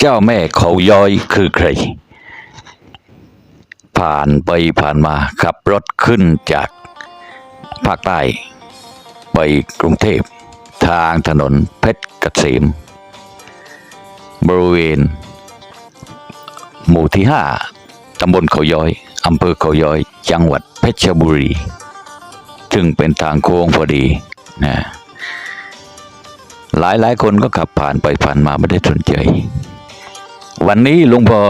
เจ้าแม่เขาย้อยคือใคร ผ่านไปผ่านมาขับรถขึ้นจากภาคใต้ ไปกรุงเทพ ทางถนนเพชรเกษมบริเวณ หมู่ที่ห้าตำบลเขาย้อยอำเภอเขาย้อย จังหวัดเพชรบุรี ซึ่งเป็นทางโค้งพอดีนะหลายหลายคนก็ขับผ่านไปผ่านมาไม่ได้สนใจ วันนี้ลุงพอ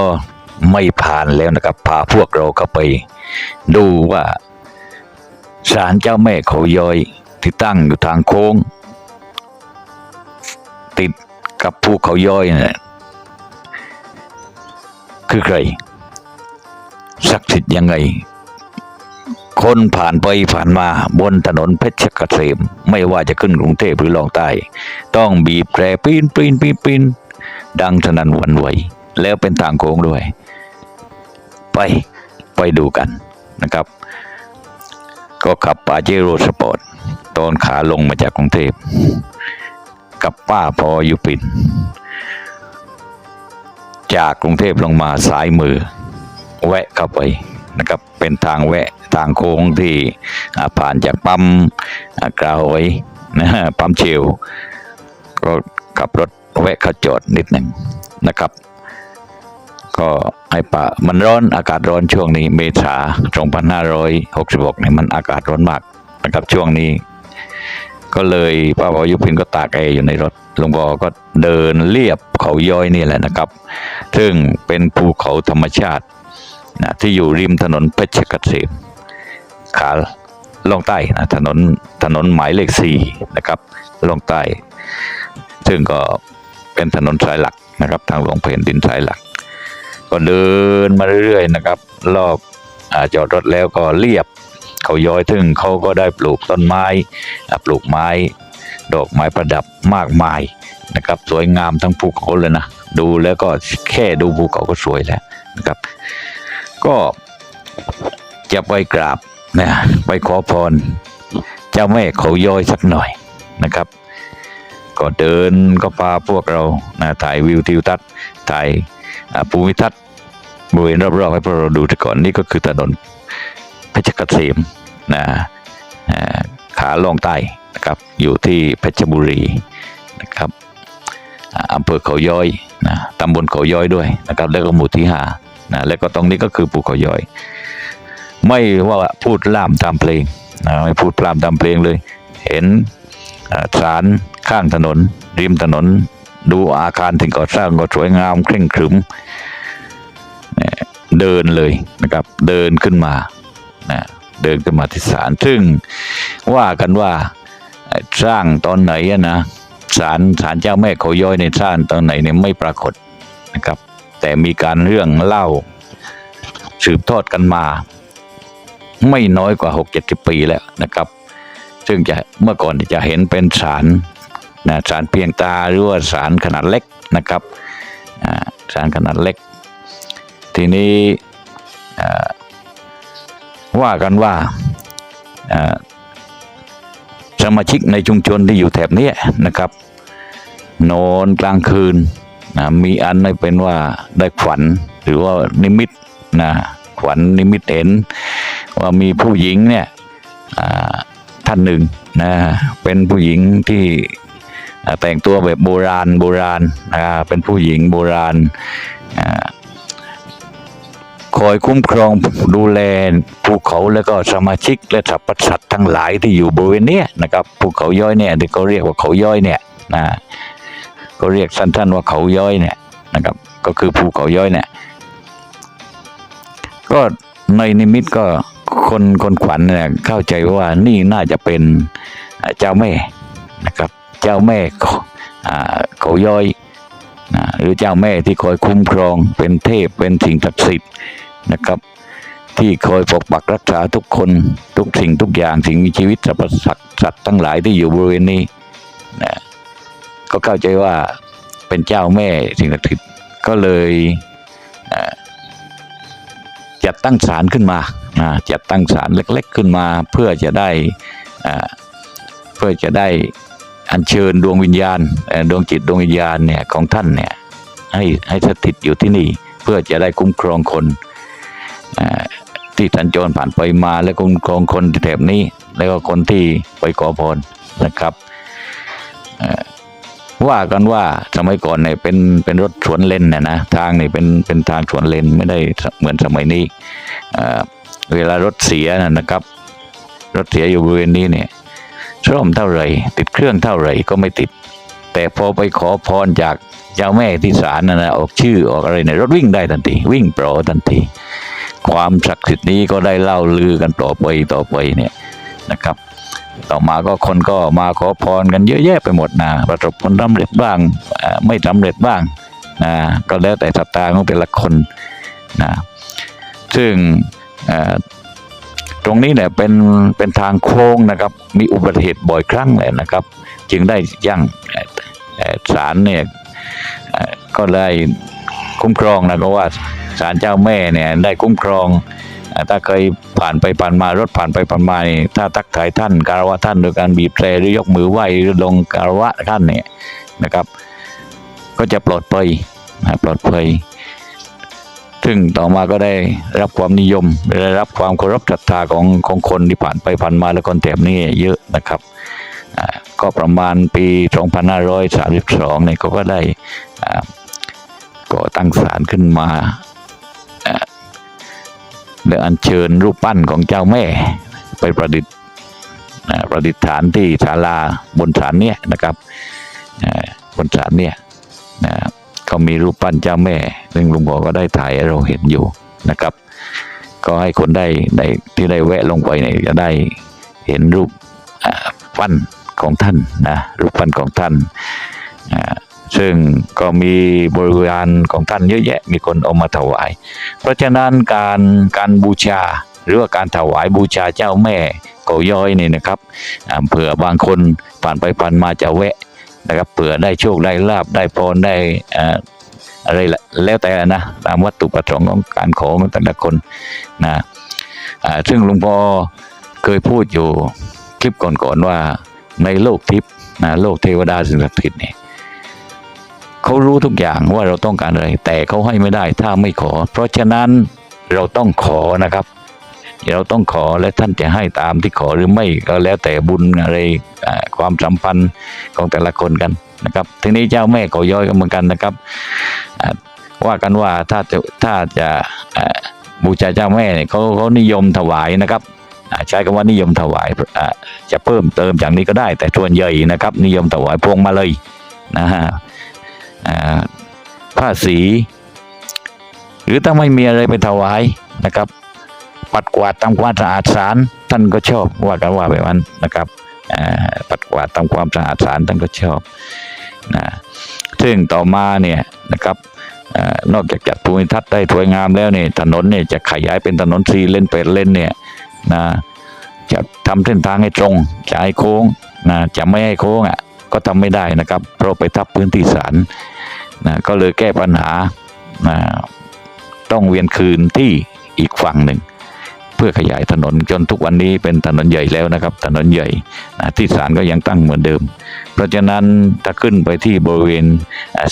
ไม่ผ่านแล้วนะครับ พาพวกเราเข้าไป ดูว่าศาลเจ้าแม่เขาย้อยที่ตั้งอยู่ทางโค้ง ติดกับภูเขาย้อยเนี่ยคือใครศักดิ์สิทธิ์ยังไง คนผ่านไปผ่านมาบนถนนเพชรเกษม ไม่ว่าจะขึ้นกรุงเทพหรือลองใต้ ต้องบีบแตรปีนปีนปีนปีนดังสนั่นวันไหว แล้วเป็นทางโค้งด้วย ไปไปดูกันนะครับ ก็ขับปาเจโร่สปอร์ตตอนขาลงมาจากกรุงเทพกับป้าพอยุปินจากกรุงเทพลงมาซ้ายมือ แวะเข้าไปนะครับ เป็นทางแวะทางโค้งที่ผ่านจากปั๊มอากราวไว้นะฮะปั๊มเชลก็ขับรถแวะเข้าจอดนิดหนึ่งนะครับ ก็ให้ป่ามันร้อนอากาศร้อนช่วงนี้เมษา2566เนี่ยมันอากาศร้อนมากนะครับช่วงนี้ ก็เลยป้าบอยุพินก็ตากแอร์อยู่ในรถหลวงพ่อก็เดินเลียบเขาย้อยนี่แหละนะครับ ซึ่งเป็นภูเขาธรรมชาตินะที่อยู่ริมถนนเพชรเกษมขาลงใต้นะถนนถนนหมายเลขสี่นะครับลงใต้ ซึ่งก็เป็นถนนสายหลักนะครับ ทางหลวงแผ่นดินสายหลัก ก็เดินมาเรื่อยๆนะครับ รอบอจอดรถแล้วก็เรียบ เขาย้อยซึ่งเขาก็ได้ปลูกต้นไม้ปลูกไม้ ดอกไม้ประดับมากมายนะครับ สวยงามทั้งภูเขาเลยนะ ดูแล้วก็แค่ดูภูเขาก็สวยแล้วนะครับ ก็จะไปกราบนะไปขอพร เจ้าแม่เขาย้อยสักหน่อยนะครับ ก็เดินก็พาพวกเรานะถ่ายวิวทิวทัศน์ถ่าย ภูมิทัศน์บริเวณรอบๆให้พวกเราดูแต่ก่อนนี่ก็คือถนนเพชรเกษมนะอ่าขาลงใต้นะครับอยู่ที่เพชรบุรีนะครับอำเภอเขาย้อยนะตำบลเขาย้อยด้วยนะครับแล้วก็หมู่ที่ห้านะแล้วก็ตรงนี้ก็คือภูเขาย้อย ไม่ว่าพูดล่ามตามเพลงนะไม่พูดพร่ำตามเพลงเลย เห็นอ่าศาลข้างถนน ริมถนน ดูอาคารถึงก่อสร้างก็สวยงามเคร่งครึมเดินเลยนะครับ เดินขึ้นมานะเดินขึ้นมาที่ศาลซึ่งว่ากันว่าสร้างตอนไหนนะศาลศาลเจ้าแม่เขาย้อยในสร้างตอนไหนเนี่ยไม่ปรากฏนะครับ แต่มีการเรื่องเล่า สืบทอดกันมา ไม่น้อยกว่าหกเจ็ดสิบปีแล้วนะครับ ซึ่งจะเมื่อก่อนจะเห็นเป็นสาร นะสารเพียงตาหรือว่าสารขนาดเล็กนะครับสารขนาดเล็ก ทีนี้อ่ว่ากันว่าสมาชิกในชุมชนที่อยู่แถบนี้นะครับ นอนกลางคืนนะมีอันให้เป็นว่าได้ขวัญหรือว่านิมิตนะขวัญนิมิตเห็น ว่ามีผู้หญิงเนี่ยท่านหนึ่งนะเป็นผู้หญิงที่ แต่งตัวแบบโบราณโบราณอ่าเป็นผู้หญิงโบราณคอยคุ้มครองดูแลภูเขาแล้วก็สมาชิกและสรรพสัตว์ทั้งหลายที่อยู่บริเวณนี้นะครับภูเขาย้อยเนี่ยที่เขาเรียกว่าเขาย้อยเนี่ยนะก็เรียกสั้นๆว่าเขาย้อยเนี่ยนะครับ ก็คือภูเขาย้อยเนี่ย ก็ในนิมิตก็คนคนขวัญเนี่ยเข้าใจว่านี่น่าจะเป็นเจ้าแม่นะครับ เจ้าแม่เขาอ่าเขาย้อยนะหรือเจ้าแม่ที่คอยคุ้มครองเป็นเทพเป็นสิ่งศักดิ์สิทธิ์นะครับ ที่คอยปกปักรักษาทุกคนทุกสิ่งทุกอย่างสิ่งมีชีวิตสรรพสัตว์สัตว์ทั้งหลายที่อยู่บริเวณนี้นะก็เข้าใจว่าเป็นเจ้าแม่สิ่งศักดิ์สิทธิ์ก็เลยจัดตั้งศาลขึ้นมานะจัดตั้งศาลเล็ก ๆ ขึ้นมาเพื่อจะได้เพื่อจะได้ อัญเชิญดวงวิญญาณดวงจิตดวงวิญญาณเนี่ยของท่านเนี่ยให้ให้สถิตอยู่ที่นี่เพื่อจะได้คุ้มครองคนที่สัญจรผ่านไปมาและคุ้มครองคนที่แถบนี้ แล้วก็คนที่ไปขอพรนะครับว่ากันว่าสมัยก่อนเนี่ยเป็นเป็นรถสวนเลนเนะนะทางนี่เป็นเป็นทางสวนเลนไม่ได้เหมือนสมัยนี้เวลารถเสียนะครับ รถเสียอยู่บริเวณนี้เนี่ย ซ่อมเท่าไหร่ ติดเครื่องเท่าไหร่ก็ไม่ติด แต่พอไปขอพรจากเจ้าแม่ที่ศาลนะนะออกชื่อออกอะไรเนี่ยรถวิ่งได้ทันที วิ่งโปรทันที ความศักดิ์สิทธิ์นี้ก็ได้เล่าลือกันต่อไปต่อไปเนี่ยนะครับ ต่อมาก็คนก็มาขอพรกันเยอะแยะไปหมดนะประสบผลสำเร็จบ้างไม่สำเร็จบ้างนะก็แล้วแต่ศรัทธาของแต่ละคนนะซึ่งอ่อ ตรงนี้เนี่ยเป็นเป็นทางโค้งนะครับ มีอุบัติเหตุบ่อยครั้งเลยนะครับ จึงได้ยั่งศาลเนี่ยก็ได้คุ้มครองนะก็ว่าศาลเจ้าแม่เนี่ยได้คุ้มครอง ถ้าเคยผ่านไปผ่านมารถผ่านไปผ่านมานี่ถ้าทักทายท่านการวะท่านโดยการบีบแตรหรือยกมือไหว้หรือลงการวะท่านเนี่ยนะครับ ก็จะปลอดภัยนะปลอดภัย ซึ่งต่อมาก็ได้รับความนิยม ได้รับความเคารพศรัทธาของของคนที่ผ่านไปผ่านมาและคนแถบนี้เยอะนะครับก็ประมาณปี 2532เนี่ยเขาก็ได้ก่อตั้งศาลขึ้นมาและอัญเชิญรูปปั้นของเจ้าแม่ไปประดิษฐ์ประดิษฐานที่ศาลาบนศาลเนี่ยนะครับบนศาลเนี่ยนะก็มีรูปปั้นเจ้าแม่ ซึ่งลุงบอก็ได้ถ่ายให้เราเห็นอยู่นะครับ ก็ให้คนได้ได้ที่ได้แวะลงไปเนี่ยจะได้เห็นรูปปั้นของท่านนะรูปปั้นของท่าน ซึ่งก็มีบริวารของท่านเยอะแยะมีคนเอามาถวาย เพราะฉะนั้นการการบูชาหรือว่าการถวายบูชาเจ้าแม่โกย้อยนี่นะครับเผื่อบางคนผ่านไปผ่านมาจะแวะนะครับเผื่อได้โชคได้ลาบได้พรได้ อะไรละแล้วแต่นะตามวัตถุประสงค์ของการขอของแต่ละคนนะซึ่งหลวงพ่อเคยพูดอยู่คลิปก่อนๆว่าในโลกทิพย์นะโลกเทวดาสิ่งศักดิ์สิทธิ์เนี่ยเขารู้ทุกอย่างว่าเราต้องการอะไร แต่เขาให้ไม่ได้ถ้าไม่ขอ เพราะฉะนั้นเราต้องขอนะครับ เราต้องขอและท่านจะให้ตามที่ขอหรือไม่ก็แล้วแต่บุญอะไรความสัมพันธ์ของแต่ละคนกันนะครับทีนี้เจ้าแม่ก็ย้อยกันเหมือนกันนะครับว่ากันว่าถ้าจะถ้าจะบูชาเจ้าแม่เนี่ยเขาเขานิยมถวายนะครับใช้คำว่านิยมถวายจะเพิ่มเติมจากนี้ก็ได้ แต่ส่วนใหญ่นะครับ นิยมถวายพวงมาเลยนะฮะผ้าสี หรือถ้าไม่มีอะไรไปถวายนะครับ ปัดกวาดทำความสะอาดศาลท่านก็ชอบว่ากันว่าแบบนั้นนะครับปัดกวาดทำความสะอาดศาลท่านก็ชอบนะซึ่งต่อมาเนี่ยนะครับอนอกจากจัดภูมิทัศน์ได้สวยงามแล้วเนี่ยถนนเนี่ยจะขยายเป็นถนนสี่เลนแปดเลนเนี่ยนะจะทำเส้นทางให้ตรงจะให้โค้งนะจะไม่ให้โค้งอะก็ทำไม่ได้นะครับเพราะไปทับพื้นที่ศาลนะก็เลยแก้ปัญหานะต้องเวียนคืนที่อีกฝั่งหนึ่ง เพื่อขยายถนนจนทุกวันนี้เป็นถนนใหญ่แล้วนะครับ ถนนใหญ่นะที่ศาลก็ยังตั้งเหมือนเดิม เพราะฉะนั้นถ้าขึ้นไปที่บริเวณ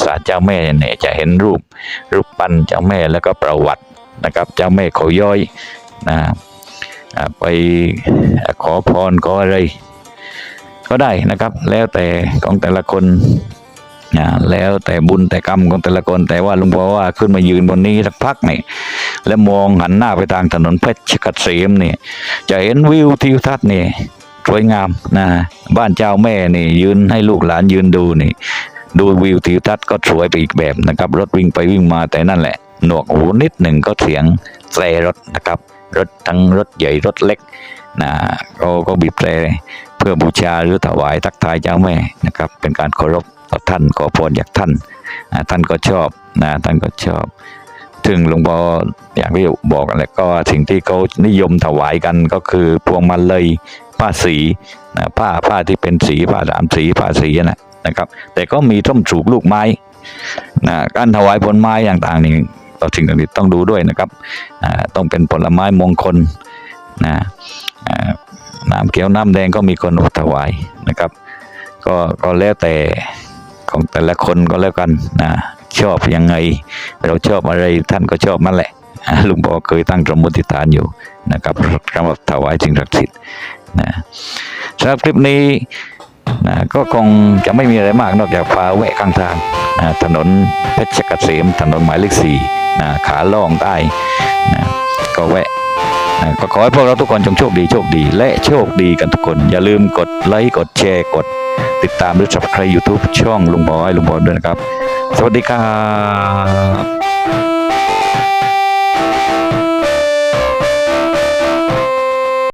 ศาลเจ้าแม่เนี่ยจะเห็นรูป รูปปั้นเจ้าแม่แล้วก็ประวัตินะครับ เจ้าแม่เขาย้อยนะไปขอพรขออะไร ก็ได้นะครับ แล้วแต่ของแต่ละคนอ่าแล้วแต่บุญแต่กรรมของแต่ละคนแต่ว่าหลุงพ่อว่าขึ้นมายืนบนนี้สักพักนี่ แล้วมองหันหน้าไปทางถนนเพชรเกษมนี่จะเห็นวิวทิวทัศน์นี่สวยงามนะบ้านเจ้าแม่นี่ ยืนให้ลูกหลานยืนดูนี่ ดูวิวทิวทัศน์ก็สวยไปอีกแบบนะครับ รถวิ่งไปวิ่งมาแต่นั่นแหละ หนวกหูนิดหนึ่งก็เสียงแตรรถนะครับ รถทั้งรถใหญ่รถเล็กนะก็ก็บีบแตรเพื่อบูชาหรือถวายทักทายเจ้าแม่นะครับ เป็นการเคารพต่อท่านขอพรจากท่าน ท่านก็ชอบนะท่านก็ชอบ ถึงหลวงพ่ออย่างที่บอกกันแหละก็สิ่งที่เขานิยมถวายกันก็คือพวงมาลัยผ้าสีนะผ้าผ้าที่เป็นสีผ้าสามสีผ้าสีนะนะครับ แต่ก็มีต้มสูบลูกไม้นะการถวายผลไม้อย่างต่างนี่ต่อสิ่งต่างๆต้องดูด้วยนะครับต้องเป็นผลไม้มงคลนะน้ำเขียวน้ำแดงก็มีคนถวายนะครับ ก็ก็แล้วแต่ของแต่ละคนก็แล้วกันนะ ชอบยังไง เราชอบอะไรท่านก็ชอบนั่นแหละลุงปอเคยตั้งสมมติฐานอยู่นะครับสำหรับถวายสิ่งศักดิ์สิทธิ์นะสำหรับคลิปนี้นะก็คงจะไม่มีอะไรมากนอกจากพาแวะข้างทางนะถนนเพชรเกษมถนนหมายเลขสี่นะขาล่องใต้นะก็แวะ ก็ขอให้พวกเราทุกคนจงโชคดีโชคดี และโชคดีกันทุกคน อย่าลืมกดไลค์กดแชร์กด ติดตามหรือ subscribe YouTube ช่องลุงบอยลุงบอยด้วยนะครับ สวัสดีครับ